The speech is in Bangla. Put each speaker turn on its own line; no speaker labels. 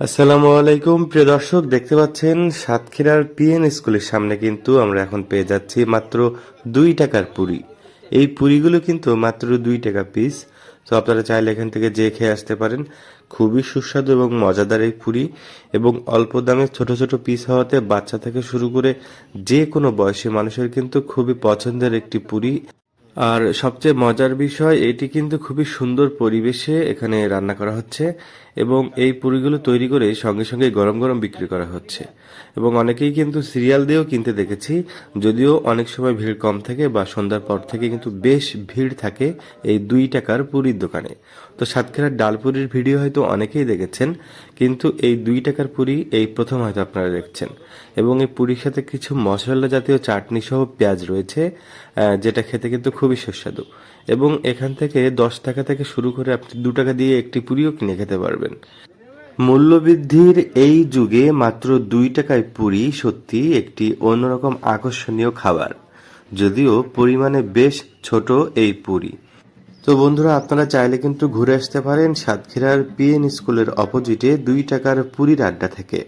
আসসালামু আলাইকুম, প্রিয় দর্শক, দেখতে পাচ্ছেন সাতক্ষীরার পিএন স্কুলের সামনে কিন্তু আমরা এখন পেয়ে যাচ্ছি মাত্র দুই টাকার পুরি। এই পুরিগুলো কিন্তু মাত্র দুই টাকা পিস তো আপনারা চাইলে এখান থেকে যে খেয়ে আসতে পারেন, খুবই সুস্বাদু এবং মজাদার এই পুরি। এবং অল্প দামে ছোট ছোট পিস হওয়াতে বাচ্চা থেকে শুরু করে যে কোনো বয়সী মানুষের কিন্তু খুবই পছন্দের একটি পুরি। আর সবচেয়ে মজার বিষয়, এটি কিন্তু খুবই সুন্দর পরিবেশে এখানে রান্না করা হচ্ছে এবং এই পুরিগুলো তৈরি করে সঙ্গে সঙ্গে গরম গরম বিক্রি করা হচ্ছে। এবং অনেকেই কিন্তু সিরিয়াল দিয়েও কিনতে দেখেছি, যদিও অনেক সময় ভিড় কম থাকে বা সন্ধ্যার পর থেকে কিন্তু বেশ ভিড় থাকে এই দুই টাকার পুরীর দোকানে। তো সাতক্ষীরার ডালপুরির ভিডিও হয়তো অনেকেই দেখেছেন, কিন্তু এই দুই টাকার পুরি এই প্রথম হয়তো আপনারা দেখছেন। এবং এই পুরীর সাথে কিছু মশলা জাতীয় চাটনি সহ পেঁয়াজ রয়েছে যেটা খেতে কিন্তু খুবই সুস্বাদু। এবং এখান থেকে দশ টাকা থেকে শুরু করে আপনি দু টাকা দিয়ে একটি পুরিও কিনে খেতে পারবেন। মূল্যবৃদ্ধির এই যুগে মাত্র দুই টাকায় পুরি সত্যি একটি অন্যরকম আকর্ষণীয় খাবার। যদিও পরিমাণে বেশ ছোট এই পুরি। তো বন্ধুরা, আপনারা চাইলে কিন্তু ঘুরে আসতে পারেন সাতক্ষীরার পিএন স্কুলের অপোজিটে দুই টাকার পুরীর আড্ডা থেকে।